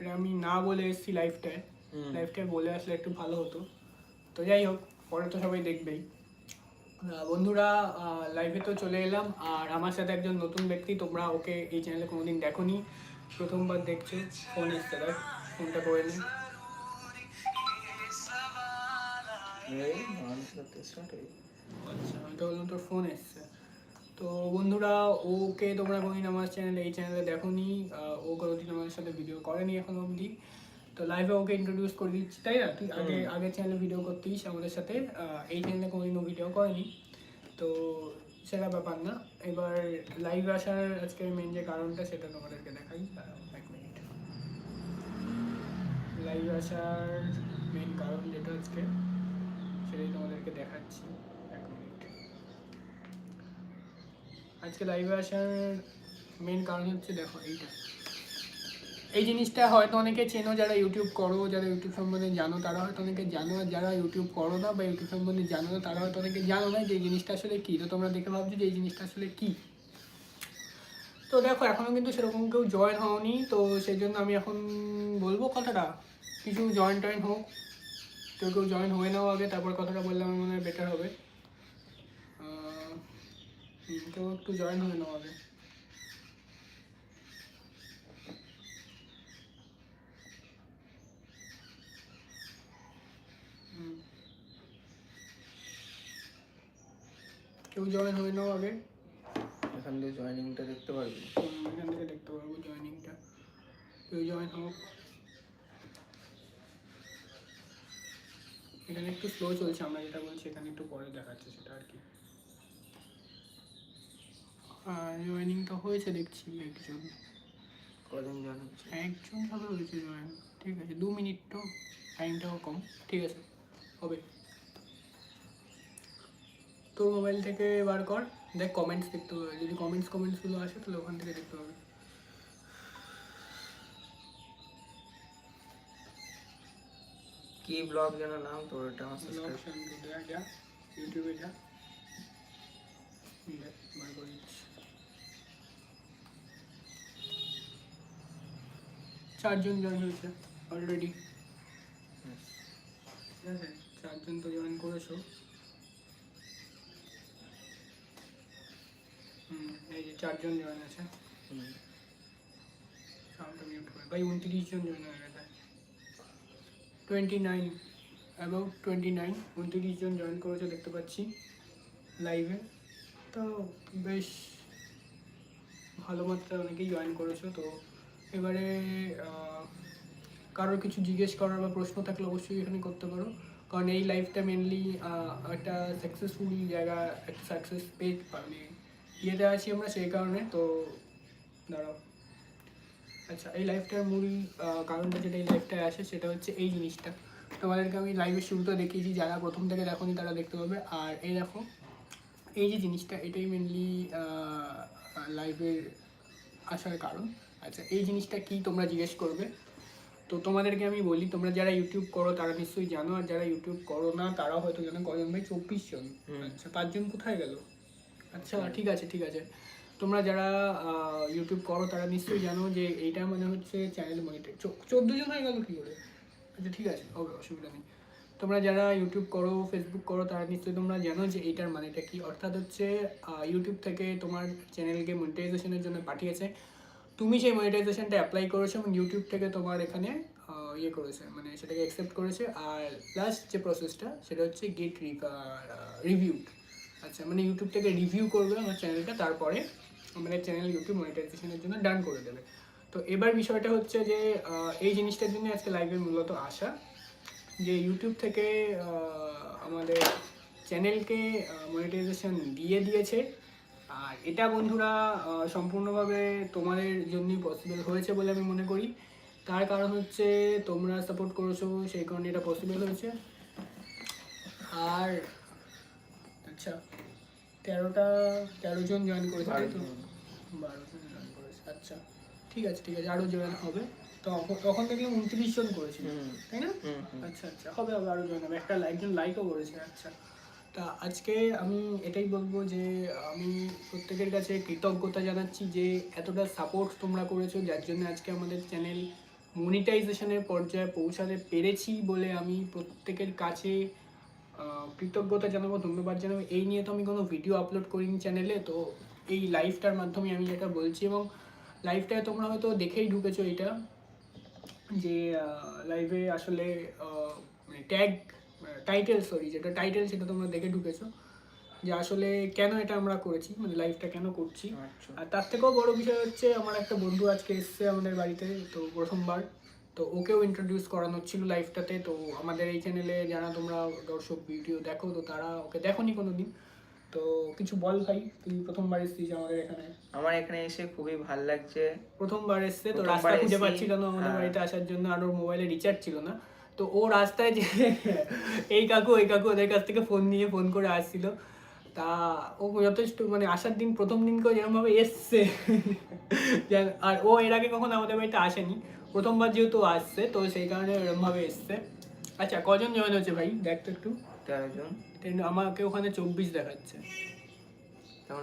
এটা আমি না বলে এসেছি লাইফটায়। লাইফটায় বলে আসলে একটু ভালো হতো। তো যাই হোক পরে তো সবাই দেখবেই। বন্ধুরা লাইভে তো চলে এলাম। আর আমার সাথে একজন নতুন ব্যক্তি তোমরা ওকে এই চ্যানেলে কোনোদিন দেখোনি। প্রথমবার দেখছ ফোন এসছে দেখ ফোনটা করে নে। আচ্ছা তোর ফোন এসছে। তো বন্ধুরা ওকে তোমরা কোনোদিন আমার চ্যানেলে এই চ্যানেলে দেখোনি আহ, ও কোনোদিন আমার সাথে ভিডিও করেনি এখনও অবধি। তো লাইভে ওকে ইন্ট্রোডিউস করে দিচ্ছি তাই না? তুই আগে আগের চ্যানেলে ভিডিও করতিস আমাদের সাথে এই চ্যানেলে কোনোদিনও ভিডিও করেনি। তো সেটা ব্যাপার না। এবার লাইভ আসার আজকে মেন যে কারণটা সেটা তোমাদেরকে দেখাই এক মিনিট লাইভ আসার মেন কারণ যেটা আজকে সেটাই তোমাদেরকে দেখাচ্ছি এক মিনিট আজকে লাইভে আসার মেন কারণ হচ্ছে দেখো এইটা। এই জিনিসটা হয়তো অনেকে চেনো, যারা ইউটিউব করো, যারা ইউটিউব সম্বন্ধে জানো, তারা হয়তো অনেকে জানো, আর যারা ইউটিউব করো না বা ইউটিউব সম্বন্ধে জানো না, তারা হয়তো অনেকে জানো না যে এই জিনিসটা আসলে কী। তো তোমরা দেখে ভাবছ যে এই জিনিসটা আসলে কী। তো দেখো এখনও কিন্তু সেরকম কেউ জয়েন হওনি, তো সেই জন্য আমি এখন বলব কথাটা। কিছু জয়েন টয়েন হোক। কেউ কেউ জয়েন হয়ে নাও আগে, তারপর কথাটা বললে আমার মনে হয় বেটার হবে। কেউ একটু জয়েন হয়ে নাও আগে। কেউ জয়েন হয়ে নাও আগে। এখান থেকে জয়েনিংটা দেখতে পারবি? এখান থেকে দেখতে পারব জয়েনিংটা কেউ জয়েন হোক। এখানে একটু স্লো চলছে আমরা যেটা বলছি এখানে একটু পরে দেখাচ্ছে সেটা আর কি। জয়েনিং তো হয়েছে দেখছি একজন। কদিন জয়েন হচ্ছে? একজন সবে হয়েছে জয়েন ঠিক আছে দু মিনিট তো টাইমটাও কম। ঠিক আছে হবে। তোর মোবাইল থেকে বার কর দেখ কমেন্টস দেখতে হবে। যদি কমেন্টস কমেন্টসগুলো আসে তাহলে ওখান থেকে দেখতে হবে। কি ব্লগ যেন নাম তোর এটা আমার যা ইউটিউবে যা দেখ, বার করে দিচ্ছি। চারজন জয়েন হয়েছে অলরেডি। ঠিক আছে চারজন তো জয়েন করেছ। হুম এই যে চারজন জয়েন আছে। হুম। সাউন্ডটা মিউট করে। ভাই উনত্রিশ জন জয়েন হয়ে গেছে। Twenty nine about twenty nine উনত্রিশ জন জয়েন করেছে দেখতে পাচ্ছি লাইভে তো বেশ ভালো মাত্রায় অনেকেই জয়েন করেছ তো এবারে কারোর কিছু জিজ্ঞেস করার বা প্রশ্ন থাকলে অবশ্যই এখানে করতে পারো। কারণ এই লাইফটা মেনলি একটা সাকসেসফুল জায়গা, একটা সাকসেস পেজ মানে ইয়েতে আছি আমরা সেই কারণে, তো দাঁড়াও। আচ্ছা এই লাইফটার মূল কারণটা যেটা এই লাইফটায় আসে সেটা হচ্ছে এই জিনিসটা। তোমাদেরকে আমি লাইভের শুরুতে দেখিয়েছি, যারা প্রথম থেকে দেখোনি তারা দেখতে পাবে। আর এই দেখো, এই যে জিনিসটা, এটাই মেনলি লাইভের আসার কারণ। আচ্ছা এই জিনিসটা কি তোমরা জিজ্ঞেস করবে? তো তোমাদেরকে আমি বলি তোমরা যারা ইউটিউব করো তারা নিশ্চয়ই জানো আর যারা ইউটিউব করো না তারাও হয়তো জানো কজন ভাই? চব্বিশ জন। আচ্ছা পাঁচজন কোথায় গেল? আচ্ছা ঠিক আছে ঠিক আছে। তোমরা যারা ইউটিউব করো তারা নিশ্চয়ই জানো যে এইটা মানে হচ্ছে চ্যানেল মনিটর চোদ্দ জন হয়ে গেল কী করে? আচ্ছা ঠিক আছে হবে অসুবিধা নেই। তোমরা যারা ইউটিউব করো ফেসবুক করো তারা নিশ্চয়ই তোমরা জানো যে এইটার মানেটা কি? অর্থাৎ হচ্ছে ইউটিউব থেকে তোমার চ্যানেলকে মনিটাইজেশনের জন্য পাঠিয়েছে। তুমি সেই মনিটাইজেশনটা অ্যাপ্লাই করেছ এবং ইউটিউব থেকে তোমার এখানে ইয়ে করেছে মানে সেটাকে অ্যাকসেপ্ট করেছে। আর লাস্ট যে প্রসেসটা সেটা হচ্ছে গেট রিভিউড আচ্ছা মানে ইউটিউব থেকে রিভিউ করবে আমার চ্যানেলটা তারপরে আমাদের চ্যানেল ইউটিউব মনিটাইজেশনের জন্য ডান করে দেবে। তো এবার বিষয়টা হচ্ছে যে এই জিনিসটার জন্য আজকে লাইভে মূলত আসা। যে ইউটিউব থেকে আমাদের চ্যানেলকে মনিটাইজেশন দিয়ে দিয়েছে। আর এটা বন্ধুরা সম্পূর্ণভাবে তোমাদের জন্যই পসিবল হয়েছে বলে আমি মনে করি। তার কারণ হচ্ছে তোমরা সাপোর্ট করেছ সেই কারণে এটা পসিবল হয়েছে। আর আচ্ছা তেরোটা তেরো জন জয়েন করেছে তাই তো? বারো জন জয়েন করেছে আচ্ছা। ঠিক আছে ঠিক আছে আরও জয়েন হবে। তো তখন- দেখলাম উনত্রিশ জন করেছিল। তাই না। আচ্ছা আচ্ছা হবে হবে আরও জয়েন হবে। একটা একজন লাইকও করেছে আচ্ছা। তা আজকে আমি এটাই বলব যে, আমি প্রত্যেকের কাছে কৃতজ্ঞতা জানাচ্ছি যে, এতটা সাপোর্ট তোমরা করেছ, যার জন্য আজকে আমাদের চ্যানেল মনিটাইজেশনের পর্যায়ে পৌঁছাতে পেরেছি বলে আমি প্রত্যেকের কাছে কৃতজ্ঞতা জানাব, ধন্যবাদ জানাব। এই নিয়ে তো আমি কোনো ভিডিও আপলোড করিনি চ্যানেলে তো এই লাইভটার মাধ্যমে আমি এটা বলছি এবং লাইভটায় তোমরা হয়তো দেখেই ঢুকেছো এটা, যে লাইভে আসলে মানে ট্যাগ টাইটেল সরি যেটা টাইটেল সেটা তোমরা দেখে ঢুকেছো। যে আসলে কেন এটা আমরা করেছি মানে লাইভটা কেন করছি। আচ্ছা। আর তার থেকেও বড় বিষয় হচ্ছে আমার একটা বন্ধু আজকে এসছে আমাদের বাড়িতে তো প্রথমবার। তো ওকেও ইন্ট্রোডিউস করানোর ছিল লাইভটাতে তো আমাদের এই চ্যানেলে যারা তোমরা দর্শক ভিডিও দেখো তো তারা ওকে দেখোনি কোনো দিন তো কিছু বল ভাই তুই প্রথমবার এসছিস আমাদের এখানে। আমার এখানে এসে খুবই ভালো লাগছে। প্রথমবার এসছে তো রাস্তা খুঁজে পাচ্ছিল না আমাদের হ্যাঁ। বাড়িতে আসার জন্য? আর ওর মোবাইলে রিচার্জ ছিল না। তো ও রাস্তায় যে এই কাকু ওই কাকু ওদের কাছ থেকে ফোন নিয়ে ফোন করে আসছিল। তা ও যথেষ্ট মানে আসার দিন প্রথম দিন করে যেরকমভাবে এসছে আর ও এর আগে কখনো আমাদের বাড়িতে আসেনি। প্রথমবার যেহেতু আসছে তো সেই কারণে এরকমভাবে এসছে। আচ্ছা কজন জয়েন হচ্ছে ভাই? দেখ তো একটু। তেরো জন। আমাকে ওখানে চব্বিশ দেখাচ্ছে।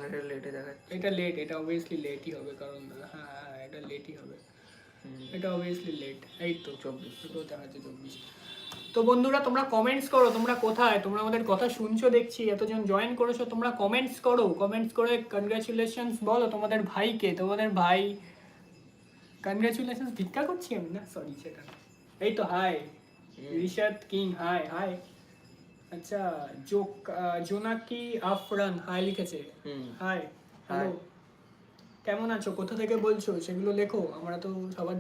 এটা লেটে দেখাচ্ছে। এটা লেট এটা অবভিয়াসলি লেটই হবে কারণ হ্যাঁ হ্যাঁ, এটা লেটই হবে। এটা অবভিয়াসলি লেট এই তো চব্বিশ। দুটো দেখাচ্ছে চব্বিশ। তো বন্ধুরা তোমরা কমেন্টস করো তোমরা কোথায়? তোমরা আমাদের কথা শুনছো দেখছি এতজন জয়েন করেছ তোমরা কমেন্টস করো। কমেন্টস করে কনগ্রাচুলেশনস বলো তোমাদের ভাইকে তোমাদের ভাই। কনগ্রাচুলেশনস ভিক্ষা করছি আমি? না সরি সেটা। এই তো hi Rishad king hi hi আচ্ছা জোক জোনাকি আফরান হাই লিখেছে। হাই হ্যালো কেমন আছো? কোথা থেকে বলছো? সেগুলো লেখো। আমরা তো সবার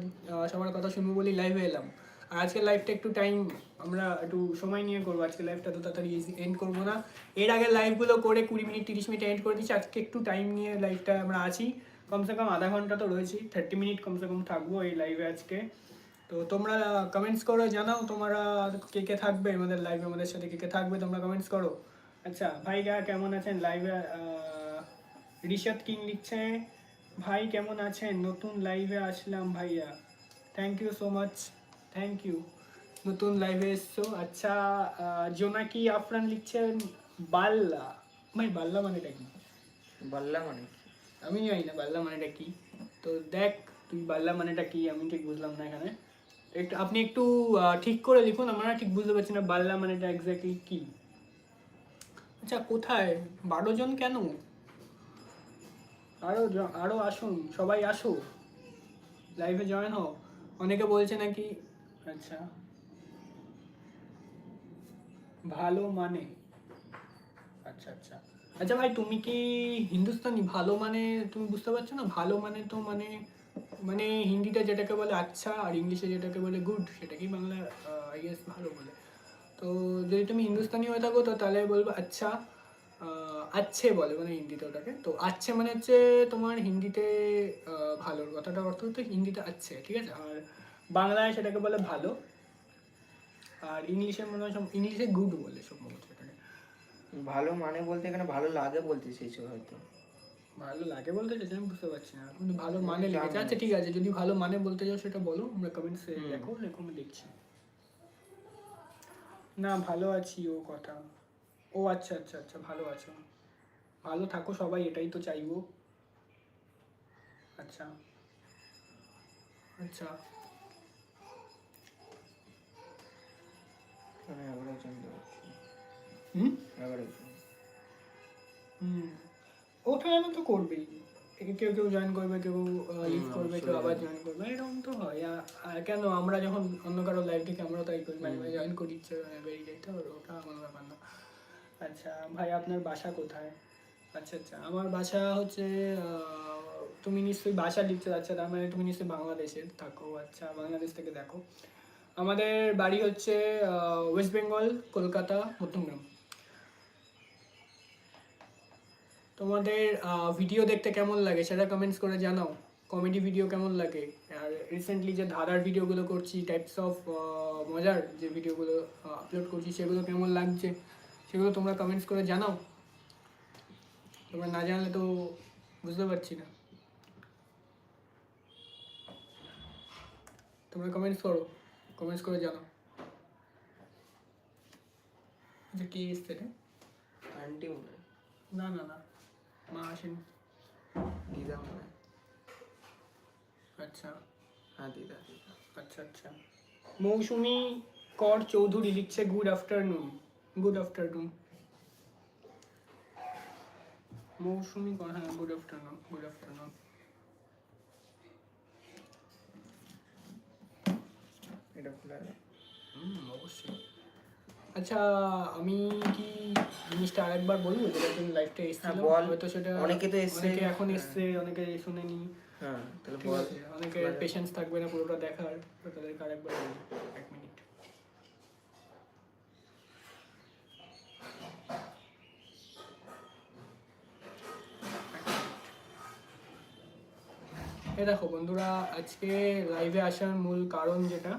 সবার কথা শুনব বলি লাইভে এলাম। আর আজকের লাইভটা একটু টাইম আমরা একটু সময় নিয়ে করব। আজকে লাইভটা তো তাড়াতাড়ি এন্ড করব না। এর আগে লাইভগুলো করে কুড়ি মিনিট, তিরিশ মিনিট এন্ড করে দিচ্ছি আজকে একটু টাইম নিয়ে লাইভটা আমরা আছি। কমসে কম আধা ঘণ্টা তো রয়েছি। থার্টি মিনিট কমসে কম থাকব এই লাইভে আজকে। তো তোমরা কমেন্টস করো, জানাও তোমরা কে কে থাকবে আমাদের লাইভে আমাদের সাথে কে কে থাকবে তোমরা কমেন্টস করো। আচ্ছা ভাইরা কেমন আছেন? লাইভে রিশাদ কিং লিখছে। ভাই কেমন আছেন? নতুন লাইভে আসলাম ভাইয়া। Thank you so much thank you নতুন লাইভে এসছো। আচ্ছা জোনাকি আফরান লিখছেন? বাল্লা। ভাই বাল্লা মানেটা কি? বাল্লা মানে আমি জানি না বাল্লা মানেটা কি। তো দেখ তুই বাল্লা মানেটা কি? আমি ঠিক বুঝলাম না এখানে। একটু আপনি একটু ঠিক করে লিখুন। আমরা ঠিক বুঝতে পারছি না বাল্লা মানেটা এক্স্যাক্টলি কি। আচ্ছা কোথায়? বারো জন কেন? আরও আরও আসুন, সবাই আসো লাইভে জয়েন হও অনেকে বলছে নাকি আচ্ছা। ভালো মানে। আচ্ছা আচ্ছা। আচ্ছা ভাই, তুমি কি হিন্দুস্তানি? ভালো মানে তুমি বুঝতে পারছ না? ভালো মানে তো মানে মানে হিন্দিতে যেটাকে বলে আচ্ছা আর ইংলিশে যেটাকে বলে গুড সেটাকেই বাংলা আই ভালো বলে। তো যদি তুমি হিন্দুস্তানি হয়ে থাকো, তো তাহলে বলব আচ্ছা। আচ্ছে বলে মানে হিন্দিতে ওটাকে। তো আচ্ছে মানে হচ্ছে তোমার হিন্দিতে ভালোর কথাটা অর্থ হচ্ছে হিন্দিতে আচ্ছে ঠিক আছে? আর বাংলায় সেটাকে বলে ভালো। আর ইংলিশে মনে হয় ইংলিশে গুড বলে সম্ভবত সেটাকে ভালো মানে বলতে এখানে ভালো লাগে বলতে চাইছো হয়তো। ভালো লাগে বলতে চাইছি আমি বুঝতে পারছি না। কিন্তু ভালো মানে লিখেছে। আচ্ছা ঠিক আছে যদি ভালো মানে বলতে চাও সেটা বলো আমরা কমেন্টসে। দেখো লেখো আমি দেখছি। না ভালো আছি ও কথা। ও আচ্ছা আচ্ছা আচ্ছা ভালো আছো। ভালো থাকো সবাই এটাই তো চাইব। আচ্ছা আচ্ছা। হুম? হুম ওটা আমি তো করবেই। কেউ কেউ জয়েন করবে কেউ লিভ করবে কেউ আবার জয়েন করবে এরকম তো হয়। আর কেন আমরা যখন অন্য কারও লাইভ থেকে আমরা তাই করি। মাঝে জয়েন করি ইচ্ছে বেরিয়ে আর ওটা কোনো ব্যাপার না। আচ্ছা ভাই আপনার বাসা কোথায়? আচ্ছা আচ্ছা আমার বাসা হচ্ছে তুমি নিশ্চয়ই বাসা লিখতে যাচ্ছে তার মানে তুমি নিশ্চয়ই বাংলাদেশে থাকো আচ্ছা বাংলাদেশ থেকে দেখো। আমাদের বাড়ি হচ্ছে ওয়েস্ট বেঙ্গল কলকাতা মধ্যমগ্রাম তোমাদের ভিডিও দেখতে কেমন লাগে? সেটা কমেন্টস করে জানাও। কমেডি ভিডিও কেমন লাগে? আর রিসেন্টলি যে ধাঁধার ভিডিওগুলো করছি টাইপস অফ মজার যে ভিডিওগুলো আপলোড করছি, সেগুলো কেমন লাগছে? সেগুলো তোমরা কমেন্টস করে জানাও। তোমরা না জানলে তো বুঝতে পারছি না। তোমরা কমেন্টস করো কমেন্টস করে জানাও। আচ্ছা কে এসছে রে আন্টি মনে না না না মা আসেনি। দিদা মনে আচ্ছা। হ্যাঁ দিদা দিদা। আচ্ছা আচ্ছা। মৌসুমি কর চৌধুরী লিখছে good afternoon good afternoon Mousumi হ্যাঁ গুড আফটারনুন গুড আফটারনুন এটা খোলা আছে। হুম অবশ্যই। আচ্ছা আমি কি জিনিসটা আরেকবার বলব? যেটা তুমি এসেছিল হয়তো সেটা অনেকে তো এসছে। অনেকে এখন এসছে অনেকে শুনেনি হ্যাঁ তাহলে অনেকে পেশেন্স থাকবে না পুরোটা দেখার তো তাদেরকে আরেকবার এক মিনিট এ দেখো বন্ধুরা, আজকে লাইভে আসার মূল কারণ যেটা,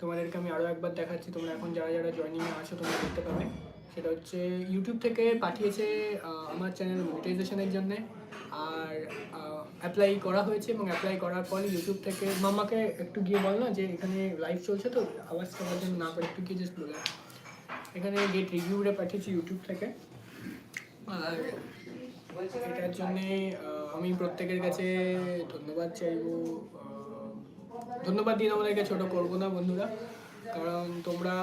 তোমাদেরকে আমি আরও একবার দেখাচ্ছি। তোমরা এখন যারা যারা জয়েনিংয়ে আছো, তোমরা দেখতে পাবে। সেটা হচ্ছে ইউটিউব থেকে পাঠিয়েছে আমার চ্যানেল মনিটাইজেশনের জন্যে। আর অ্যাপ্লাই করা হয়েছে এবং অ্যাপ্লাই করার পরে ইউটিউব থেকে মামাকে একটু গিয়ে বল না যে, এখানে লাইভ চলছে তো, আওয়াজ করার জন্য না করে একটু গিয়ে জাস্ট বলে। এখানে গেট রিভিউটা পাঠিয়েছি ইউটিউব থেকে। আর এটার জন্যে আমি প্রত্যেকের কাছে ধন্যবাদ চাইব। ধন্যবাদ দিয়ে তোমাদেরকে ছোট করব না বন্ধুরা, কারণ তোমরা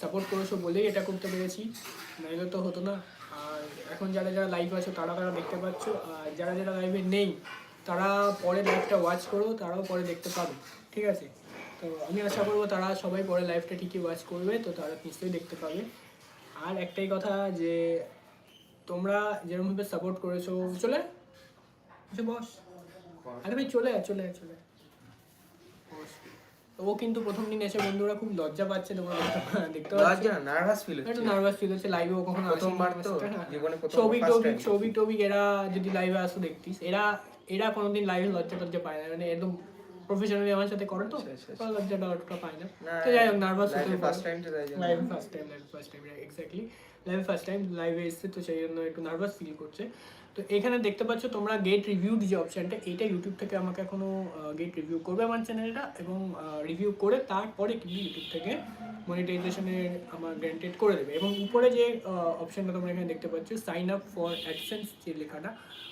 সাপোর্ট করেছ বলেই এটা করতে পেরেছি। নাইলে তো হতো না। আর এখন যারা যারা লাইভ আছো, তারা তারা দেখতে পাচ্ছ। আর যারা যারা লাইভে নেই, তারা পরে লাইভটা ওয়াচ করো, তারাও পরে দেখতে পাবে। ঠিক আছে? তো আমি আশা করব তারা সবাই পরে লাইভটা ঠিকই ওয়াচ করবে, তো তারা নিশ্চয়ই দেখতে পাবে। আর একটাই কথা যে তোমরা যেরকমভাবে সাপোর্ট করেছ চলে এসে বস আরে ভাই চলে আয় চলে আয় চলে। বস। ও কিন্তু প্রথম দিন এসে বন্ধুরা খুব লজ্জা পাচ্ছে তোমরা দেখতে- পাচ্ছ লজ্জা নার্ভাস ফিল একটু হচ্ছে নার্ভাস ফিল হচ্ছে লাইভে ও কখনো প্রথমবার তো। জীবনে প্রথম সৌভিক first টৌভিক time। এরা যদি লাইভে আসো দেখতিস এরা এরা কোনোদিন লাইভে লজ্জা টজ্জা পায় না মানে একদম প্রফেশনালি আমার সাথে করো তো। ওরা লজ্জাটা অতটা পায় না তো যাই হোক নার্ভাস হতে first time live first time live first time exactly live first time লাইভে এসছে তো সেই জন্য একটু নার্ভাস ফিল করছে। তো এখানে দেখতে পাচ্ছ তোমরা গেট রিভিউড যে অপশনটা এইটা ইউটিউব থেকে আমাকে এখনও গেট রিভিউ করবে আমার চ্যানেলটা এবং রিভিউ করে তারপরে কিন্তু ইউটিউব থেকে মনিটাইজেশনের আমার গ্যান্টেড করে দেবে। এবং উপরে যে অপশনটা তোমরা এখানে দেখতে পাচ্ছ সাইন আপ ফর অ্যাডসেন্স যে লেখাটা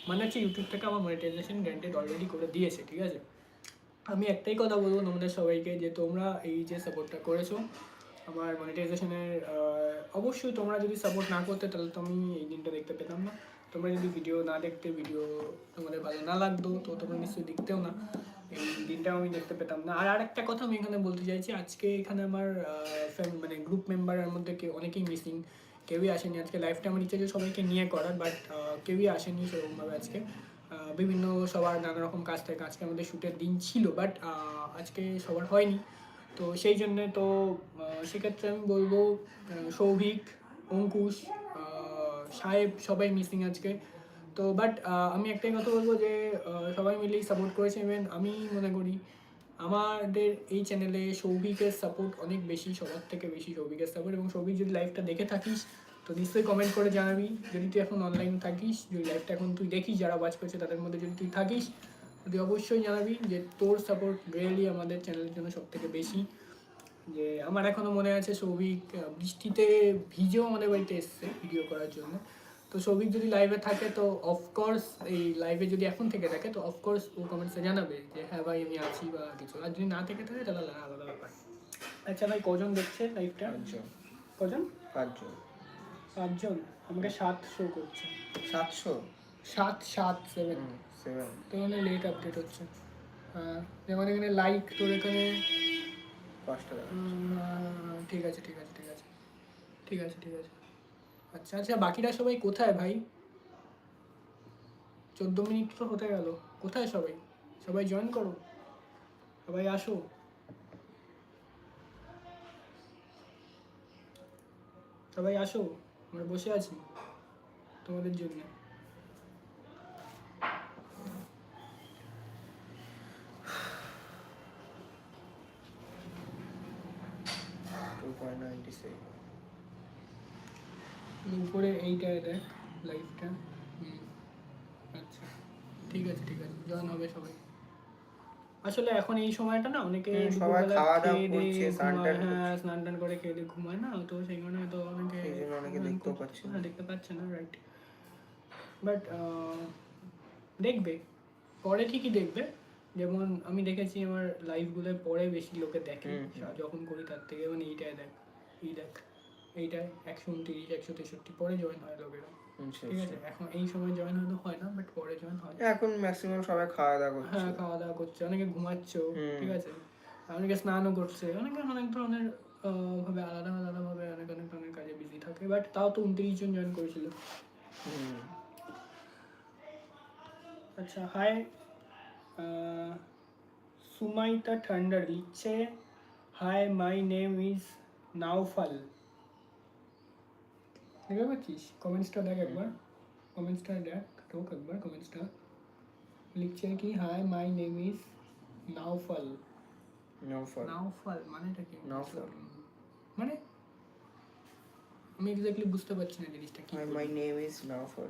মানে হচ্ছে ইউটিউব থেকে আমার মনিটাইজেশন গ্যান্টেড অলরেডি করে দিয়েছে ঠিক আছে? আমি একটাই কথা বলব তোমাদের সবাইকে যে তোমরা এই যে সাপোর্টটা করেছ, আমার মনিটাইজেশনের অবশ্যই তোমরা যদি সাপোর্ট না করতে, তাহলে তো আমি এই দিনটা দেখতে পেতাম না। তোমরা যদি ভিডিও না দেখতে ভিডিও তোমাদের ভালো না লাগতো, তো তোমরা নিশ্চয়ই দেখতেও না। এই দিনটাও আমি দেখতে পেতাম না। আর আরেকটা কথা আমি এখানে বলতে চাইছি, আজকে এখানে আমার মানে গ্রুপ মেম্বারের মধ্যে কেউ অনেকেই মিসিং কেউই আসেনি। আজকে লাইফটা আমার ইচ্ছে সবাইকে নিয়ে করার বাট কেউই আসেনি সেরকমভাবে আজকে। বিভিন্ন সবার নানা রকম কাজ থাকে। আজকে আমাদের শ্যুটের দিন ছিল বাট আজকে সবার হয়নি। তো সেই জন্যে তো সেক্ষেত্রে আমি বলব সৌভিক, অঙ্কুশ সাহেব সবাই মিসিং আজকে। তো বাট আমি একটাই কথা বলব যে সবাই মিলেই সাপোর্ট করেছে। ইভেন আমি মনে করি, আমাদের এই চ্যানেলে সৌভিকের সাপোর্ট অনেক বেশি, সবার থেকে বেশি সৌভিকের সাপোর্ট এবং সৌভিক যদি লাইভটা দেখে থাকিস তো নিশ্চয়ই কমেন্ট করে জানাবি। যদি তুই এখন অনলাইন থাকিস যদি লাইভটা এখন তুই দেখিস যারা ওয়াচ করছে তাদের মধ্যে যদি তুই থাকিস তুই অবশ্যই জানাবি যে তোর সাপোর্ট রিয়েলি আমাদের চ্যানেলের জন্য সব থেকে বেশি। যে আমার এখনও মনে আছে সৌভিক বৃষ্টিতে ভিজেও আমাদের বাড়িতে এসছে ভিডিও করার জন্য। তো সৌভিক যদি লাইভে থাকে তো অফকোর্স এই লাইভে যদি এখন থেকে থাকে তো অফকোর্স ও কমেন্টসে জানাবে যে হ্যাঁ ভাই আমি আছি বা কিছু। আর যদি না থেকে থাকে তাহলে আলাদা ব্যাপার। আচ্ছা ভাই কজন দেখছে লাইভটা কজন? পাঁচজন। পাঁচজন আমাকে সাত শো করছে। সাতশো সাত সাত সেভেন সেভেন তো মানে লেট আপডেট হচ্ছে। যেমন এখানে লাইক তোর এখানে পাঁচটা ঠিক আছে ঠিক আছে ঠিক আছে। ঠিক আছে ঠিক আছে। আচ্ছা আচ্ছা বাকিরা সবাই কোথায় ভাই? চোদ্দ মিনিট তো হতে গেল। কোথায় সবাই? সবাই জয়েন করো। সবাই আসো। সবাই আসো। আমরা বসে আছি তোমাদের জন্য। উপরে এইটা দেখ লাইভটা হুম আচ্ছা। ঠিক আছে ঠিক আছে। জয়েন হবে সবাই। আসলে এখন এই সময়টা না অনেকে সবাই খাওয়া দাওয়া করছে, স্নান টান হ্যাঁ করে খেয়ে দিয়ে ঘুমায় না তো সেই কারণে হয়তো অনেকে অনেকে join দেখতেও পাচ্ছে না। হ্যাঁ দেখতে পাচ্ছে না রাইট বাট দেখবে। পরে ঠিকই দেখবে। যেমন আমি দেখেছি আমার লাইভগুলোয় পরে বেশি লোকে দেখে। যখন করি তার থেকে মানে এইটায় দেখ এই দেখ এইটাই একশো উনত্রিশ একশো তেষট্টি পরে জয়েন হয় লোকেরা। ঠিক আছে। এখন এই সময় জয়েন হয়তো হয় না বাট পরে জয়েন হয়। এখন ম্যাক্সিমাম সবাই খাওয়া দাওয়া করছে। হ্যাঁ খাওয়া দাওয়া করছে অনেকে ঘুমাচ্ছে ঠিক আছে। অনেকে স্নানও করছে অনেকে অনেক ধরনের ভাবে আলাদা আলাদা ভাবে অনেক অনেক ধরনের কাজে বিজি থাকে বাট তাও তো উনত্রিশ জন জয়েন করেছিল। আচ্ছা হাই সুমাইতা ঠান্ডার লিখছে hi my name is Naufal. দেখতে পাচ্ছিস কমেন্টসটা দেখ একবার। কমেন্টসটা দেখ ঢোক একবার কমেন্টসটা লিখছে কি hi my name is Naufal Naufal Naufal মানেটা কি? নাওফাল। মানে? আমি এক্স্যাক্টলি বুঝতে পারছি না জিনিসটা কি। মাই নেম ইজ নৌফল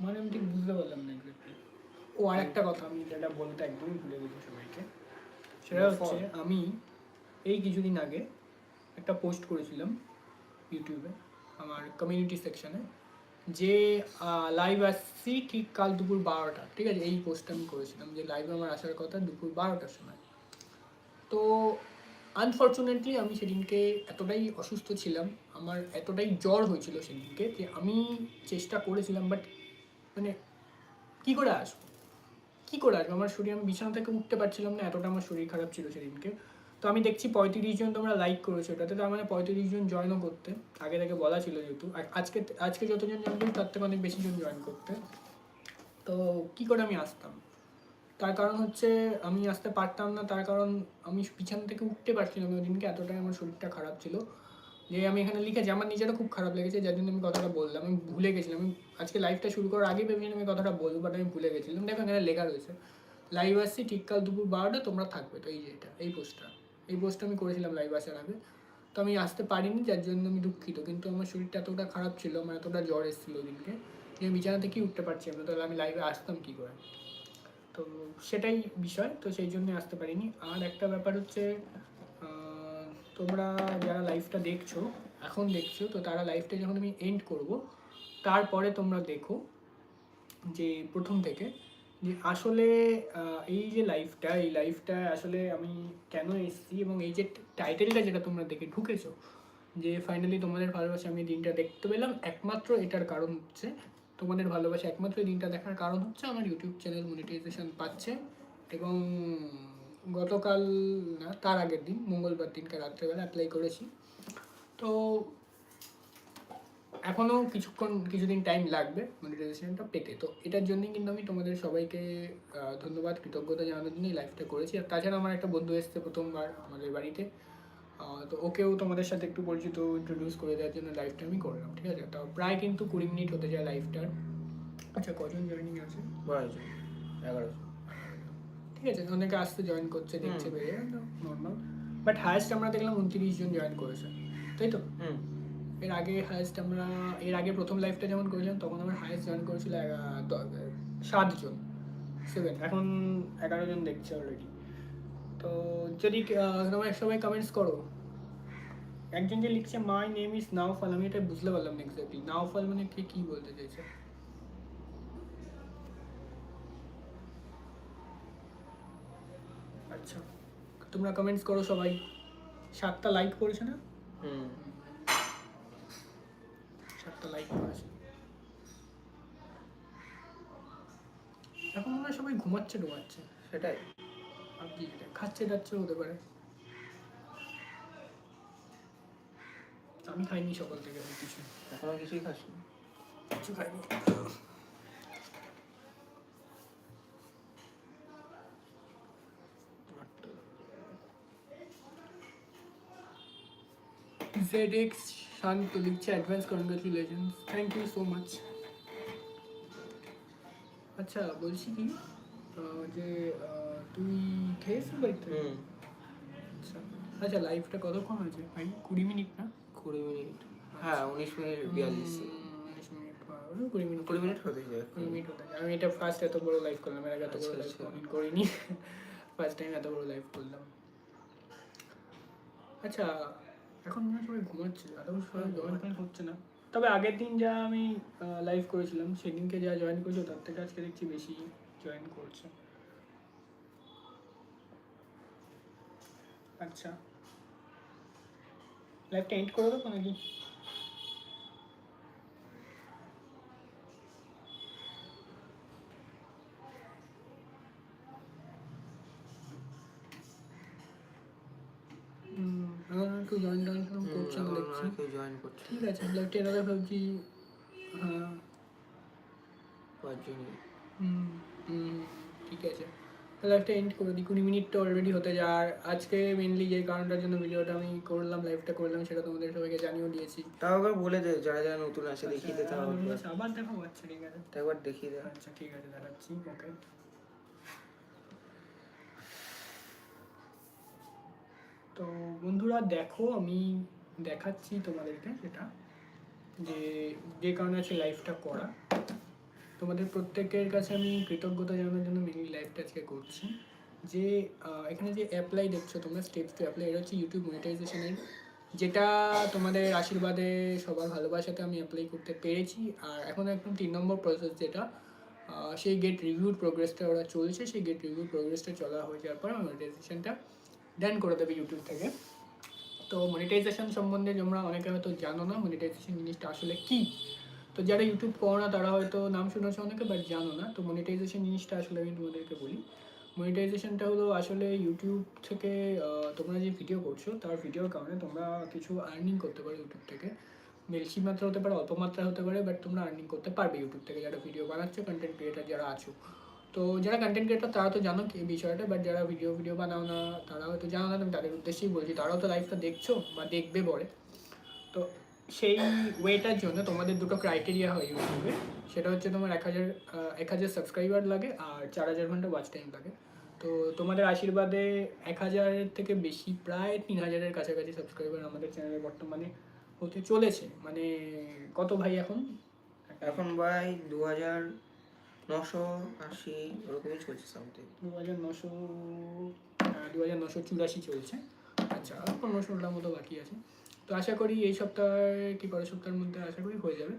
মানে আমি ঠিক বুঝতে পারলাম না এক্স্যাক্টলি ও আর একটা কথা আমি যেটা বলতে একদমই ভুলে গেছি সবাইকে। সেটা হচ্ছে আমি এই কিছুদিন আগে একটা পোস্ট করেছিলাম ইউটিউবে আমার কমিউনিটি সেকশনে যে লাইভ আসছি ঠিক কাল দুপুর বারোটা, ঠিক আছে? এই পোস্টটা আমি করেছিলাম যে লাইভে আমার আসার কথা দুপুর বারোটার সময়। তো আনফর্চুনেটলি আমি সেদিনকে এতটাই অসুস্থ ছিলাম, আমার এতটাই জ্বর হয়েছিল সেদিনকে যে, আমি চেষ্টা করেছিলাম বাট মানে কি করে আসব? কী করে আসব? আমার শরীর, আমি বিছানা থেকে উঠতে পারছিলাম না, এতটা আমার শরীর খারাপ ছিল সেদিনকে। তো আমি দেখছি পঁয়ত্রিশ জন তোমরা লাইক করেছ। ওটাতে তার মানে পঁয়ত্রিশ জন জয়েনও করতে। আগে থেকে বলা ছিল যেহেতু। আজকে আজকে যতজন জয়েন করি তার থেকে অনেক বেশি জন জয়েন করতে। তো কি করে আমি আসতাম? তার কারণ হচ্ছে আমি আসতে পারতাম না। তার কারণ আমি পিছন থেকে উঠতে পারছিলাম ওই দিনকে এতটাই আমার শরীরটা খারাপ ছিল যে আমি এখানে লিখেছি। আমার নিজেরও খুব খারাপ লেগেছে, যার জন্য আমি কথাটা বললাম। আমি ভুলে গেছিলাম। আমি আজকে লাইভটা শুরু করার আগে ভেবেছিলাম আমি কথাটা বলব বাট আমি ভুলে গেছিলাম। দেখো এখানে লেখা রয়েছে লাইভ আসছি ঠিককাল দুপুর বারোটা, তোমরা থাকবে। তো এই যে এটা, এই পোস্টটা এই পোস্টটা আমি করেছিলাম লাইভ আসার আগে। তো আমি আসতে পারিনি, যার জন্য আমি দুঃখিত। কিন্তু আমার শরীরটা এতটা খারাপ ছিল আমার এতটা জ্বর এসেছিল ওদিনকে, যে আমি বিছানা থেকেই উঠতে পারছি না তাহলে আমি লাইভে আসতাম কী করে? তো সেটাই বিষয়, তো সেই জন্য আসতে পারিনি। আর একটা ব্যাপার হচ্ছে তোমরা যারা লাইভটা দেখছ, এখন দেখছ, তো তারা লাইভটা যখন আমি এন্ড করব, তারপরে তোমরা দেখো যে প্রথম থেকে যে আসলে এই যে লাইফটা এই লাইফটা আসলে আমি কেন এসেছি এবং এই যে টাইটেলটা যেটা তোমরা দেখে ঢুকেছো, যে ফাইনালি তোমাদের ভালোবাসা আমি দিনটা দেখতে পেলাম, একমাত্র এটার কারণ হচ্ছে, তোমাদের ভালোবাসা একমাত্র দিনটা দেখার কারণ হচ্ছে আমার ইউটিউব চ্যানেল মনিটাইজেশন পাচ্ছে এবং গতকাল না, তার আগের দিন, মঙ্গলবার দিনকে রাত্রেবেলা অ্যাপ্লাই করেছি। তো এখনও কিছুক্ষণ কিছুদিন টাইম লাগবে মনিটাইজেশনটা পেতে। তো এটার জন্যই কিন্তু আমি তোমাদের সবাইকে ধন্যবাদ কৃতজ্ঞতা জানানোর জন্য এই লাইভটা করেছি। আর তাছাড়া আমার একটা বন্ধু এসছে প্রথমবার আমাদের বাড়িতে। তো ওকেও তোমাদের সাথে একটু পরিচিত ইন্ট্রোডিউস করে দেওয়ার জন্য লাইভটা আমি করলাম ঠিক আছে? তো প্রায় কিন্তু কুড়ি মিনিট হতে যায় লাইভটার আচ্ছা কজন জয়েনিং আছে? বারোজন এগারোজন ঠিক আছে অনেকে আসতে জয়েন করছে দেখছে বেড়ে নর্মাল বাট হায়েস্ট আমরা দেখলাম উনত্রিশ জন জয়েন করেছে তাই তো? হুম। এর আগে হায়েস্ট আমরা, এর আগে প্রথম লাইফটা যেমন করেছিলাম, তখন আমার হায়েস্ট জয়েন করেছিল সাতজন সেভেন এখন এগারো জন দেখছে অলরেডি তো যদি তোমরা সবাই কমেন্টস করো। একজন যে লিখছে মাই নেম ইজ নাওফল আমি এটা বুঝতে পারলাম না এক্স্যাক্টলি নাওফল মানে কে, কী বলতে চাইছে? আচ্ছা তোমরা কমেন্টস করো সবাই। সাতটা লাইক করেছে না? হুম। সাতটা লাইক করেছে এখন মনে হয় সবাই ঘুমাচ্ছে ডুমাচ্ছে সেটাই। ভাবছি যেটা খাচ্ছে যাচ্ছে হতে পারে আমি খাইনি সকাল থেকে কিছু এখনও কিছুই খাসনি? কিছু খাইনি। ZX লিখছে advance congratulations thank you so much আচ্ছা বলছি কি যে তুই খেয়েছিস বাড়িতে আচ্ছা আচ্ছা লাইফটা কতক্ষণ আছে ভাই কুড়ি মিনিট না কুড়ি মিনিট হ্যাঁ উনিশ মিনিট বিয়াল্লিশ কুড়ি মিনিট কুড়ি মিনিট হতে যায় কুড়ি মিনিট হতে যায়। আমি এটা ফার্স্ট এত বড় লাইভ করলাম এর আগে এত বড় লাইভ। করিনি ফার্স্ট টাইম এত বড় লাইভ করলাম আচ্ছা এখন মনে হয় সবাই ঘুমাচ্ছে ওর সবাই জয়েন ফয়েন হচ্ছে না তবে আগের দিন যা আমি লাইভ করেছিলাম সেদিনকে যা জয়েন করেছে তার থেকে আজকে দেখছি বেশি জয়েন করছে। আচ্ছা। লাইভটা এন্ড করে দেবো নাকি? কেউ জয়েন টয়েন হুম, করছে এখন দেখছি। কেউ জয়েন করছে ঠিক আছে লাইভটা এনারা ভাবছি হ্যাঁ। হুম হুম ঠিক আছে। লাইভটা এন্ড করে দিই কুড়ি মিনিট তো অলরেডি হতে যায়। আর আজকে মেনলি যে কারণটার জন্য ভিডিওটা আমি করলাম লাইভটা করলাম সেটা তোমাদের সবাইকে জানিয়েও দিয়েছি। তাও একবার বলে দে যারা যারা নতুন আছে দেখিয়ে দে তাও আচ্ছা, আবার দেখো আচ্ছা ঠিক আছে। একবার দেখিয়ে দে। আচ্ছা ঠিক আছে দেখাচ্ছি ওকে তো বন্ধুরা দেখো, আমি দেখাচ্ছি তোমাদেরকে সেটা যে যে কারণে আছে লাইফটা করা। তোমাদের প্রত্যেকের কাছে আমি কৃতজ্ঞতা জানানোর জন্য মেনলি লাইভটা আজকে করছি। যে এখানে যে অ্যাপ্লাই দেখছ তোমরা স্টেপস টু অ্যাপ্লাই এটা হচ্ছে ইউটিউব মনিটাইজেশনের যেটা তোমাদের আশীর্বাদে, সবার ভালোবাসাতে আমি অ্যাপ্লাই করতে পেরেছি। আর এখন একদম তিন নম্বর প্রসেস যেটা সেই গেট রিভিউড প্রোগ্রেসটা ওরা চলছে। সেই গেট রিভিউ প্রোগ্রেসটা চলা হয়ে যাওয়ার পর মনিটাইজেশনটা ডান করে দেবে ইউটিউব থেকে। তো মনিটাইজেশন সম্বন্ধে তোমরা অনেকে হয়তো জানো না মনিটাইজেশন জিনিসটা আসলে কি? তো যারা ইউটিউব করো না, তারা হয়তো নাম শুনেছো অনেকে বাট জানো না। তো মনিটাইজেশন জিনিসটা আসলে আমি তোমাদেরকে বলি। মনিটাইজেশনটা হলো আসলে ইউটিউব থেকে তোমরা যে ভিডিও করছ, তার ভিডিওর কারণে তোমরা কিছু আর্নিং করতে পারো ইউটিউব থেকে। বেশি মাত্রা হতে পারে, অল্প মাত্রা হতে পারে বাট তোমরা আর্নিং করতে পারবে ইউটিউব থেকে। যারা ভিডিও বানাচ্ছো কন্টেন্ট ক্রিয়েটার যারা আছো। তো যারা কন্টেন্ট ক্রিয়েটার তারা তো জানো এই বিষয়টা বাট যারা ভিডিও ভিডিও বানাও না, তারা হয়তো জানো না তুমি তাদের উদ্দেশ্যেই বলছি, তারাও তো লাইফটা দেখছ বা দেখবে পরে। তো সেই ওয়েটার জন্য তোমাদের দুটো ক্রাইটেরিয়া হয় ইউটিউবে সেটা হচ্ছে তোমার এক হাজার এক হাজার সাবস্ক্রাইবার লাগে আর চার হাজার ঘণ্টা ওয়াচ টাইম লাগে। তো তোমাদের আশীর্বাদে এক হাজারের থেকে বেশি, প্রায় তিন হাজারের কাছাকাছি সাবস্ক্রাইবার আমাদের চ্যানেলে বর্তমানে হতে চলেছে। মানে কত ভাই এখন? এখন ভাই দু হাজার নশো আশি ওরকমই চলছে সামথিং দু হাজার নশো দু হাজার নশো চুরাশি চলছে। আচ্ছা আর পনেরোশোটার মতো বাকি আছে। তো আশা করি এই সপ্তাহে কি পরের সপ্তাহের মধ্যে আশা করি হয়ে যাবে।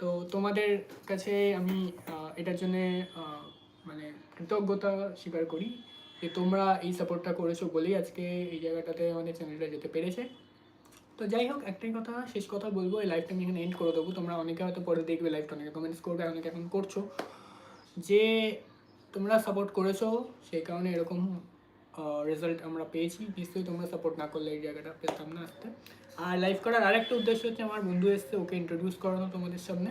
তো তোমাদের কাছে আমি এটার জন্যে মানে কৃতজ্ঞতা স্বীকার করি যে তোমরা এই সাপোর্টটা করেছ বলেই আজকে এই জায়গাটাতে আমাদের চ্যানেলটা যেতে পেরেছে। তো যাই হোক, একটাই কথা, শেষ কথা বলব, এই লাইভটা আমি এখানে এন্ড করে দেবো। তোমরা অনেকে হয়তো পরে দেখবে লাইভটা অনেকে কমেন্টস করবে অনেকে এখন করছ। যে তোমরা সাপোর্ট করেছ সেই কারণে এরকম রেজাল্ট আমরা পেয়েছি। নিশ্চয়ই তোমরা সাপোর্ট না করলে এই জায়গাটা পেতাম না আসতে আর লাইভ করার আরেকটা উদ্দেশ্য হচ্ছে আমার বন্ধু এসছে ওকে ইন্ট্রোডিউস করানো তোমাদের সামনে।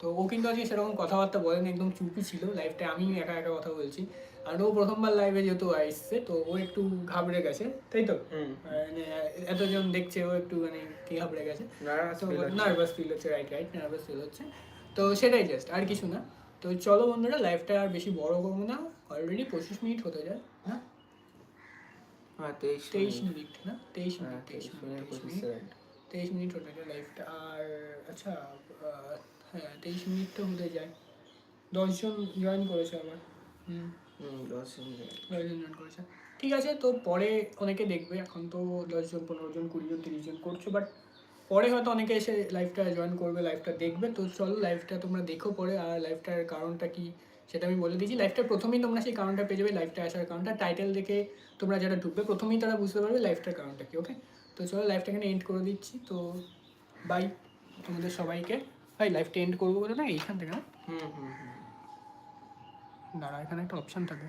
তো ও কিন্তু আজকে সেরকম কথাবার্তা বলেন একদম চুপি ছিল। লাইভটা আমি একা একা কথা বলছি। আর ও প্রথমবার লাইভে যেহেতু এসছে তো ও একটু ঘাবড়ে গেছে তাই তো? মানে এতজন দেখছে ও একটু মানে কি ঘাবড়ে গেছে? নার্ভাস ফিল হচ্ছে। রাইট রাইট নার্ভাস ফিল হচ্ছে। তো সেটাই জাস্ট আর কিছু না। তো চলো বন্ধুরা লাইফটা আর বেশি বড় করব না। অলরেডি পঁচিশ মিনিট হতে যায় হ্যাঁ? হ্যাঁ তেইশ তেইশ মিনিট না? তেইশ হ্যাঁ মিনিট তেইশ তেইশ মিনিট তেইশ মিনিট হতে যায় আর আচ্ছা হ্যাঁ তেইশ মিনিট তো হতে যায়। দশজন জয়েন করেছে আবার। হুম। দশজন জয়েন করেছে। ঠিক আছে তো পরে অনেকে দেখবে। এখন তো দশজন পনেরো জন কুড়ি জন তিরিশ জন করছ বাট পরে হয়তো অনেকে এসে লাইভটা জয়েন করবে লাইভটা দেখবে। তো চলো লাইভটা তোমরা দেখো পরে আর লাইভটার কারণটা কি সেটা আমি বলে দিয়েছি। লাইভটা প্রথমেই তোমরা সেই কারণটা পেয়ে যাবে লাইভটা আসার কারণটা। টাইটেল দেখে তোমরা যারা ঢুকবে প্রথমেই তারা বুঝতে পারবে লাইভটার কারণটা কি ওকে তো চলো লাইভটা এখানে এন্ড করে দিচ্ছি। তো বাই তোমাদের সবাইকে। ভাই লাইভটা এন্ড করব বলে না এইখান থেকে না? হুম হুম হুম। দাঁড়া এখানে একটা অপশান থাকে।